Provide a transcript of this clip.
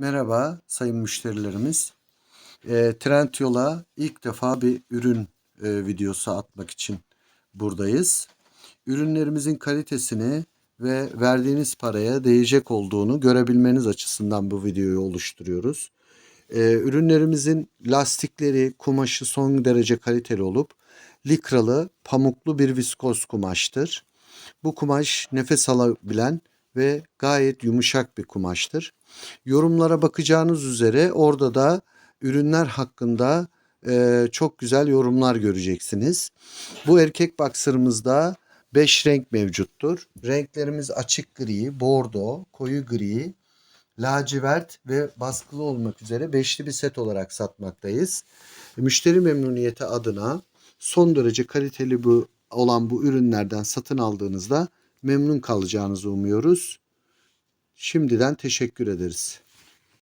Merhaba sayın müşterilerimiz. E, Trendyol'a ilk defa bir ürün e, videosu atmak için buradayız. Ürünlerimizin kalitesini ve verdiğiniz paraya değecek olduğunu görebilmeniz açısından bu videoyu oluşturuyoruz. E, ürünlerimizin lastikleri, kumaşı son derece kaliteli olup likralı, pamuklu bir viskoz kumaştır. Bu kumaş nefes alabilen ve gayet yumuşak bir kumaştır. Yorumlara bakacağınız üzere orada da ürünler hakkında e, çok güzel yorumlar göreceksiniz. Bu erkek boxer'ımızda 5 renk mevcuttur. Renklerimiz açık gri, bordo, koyu gri, lacivert ve baskılı olmak üzere beşli bir set olarak satmaktayız. Müşteri memnuniyeti adına son derece kaliteli bu olan bu ürünlerden satın aldığınızda memnun kalacağınızı umuyoruz. Şimdiden teşekkür ederiz.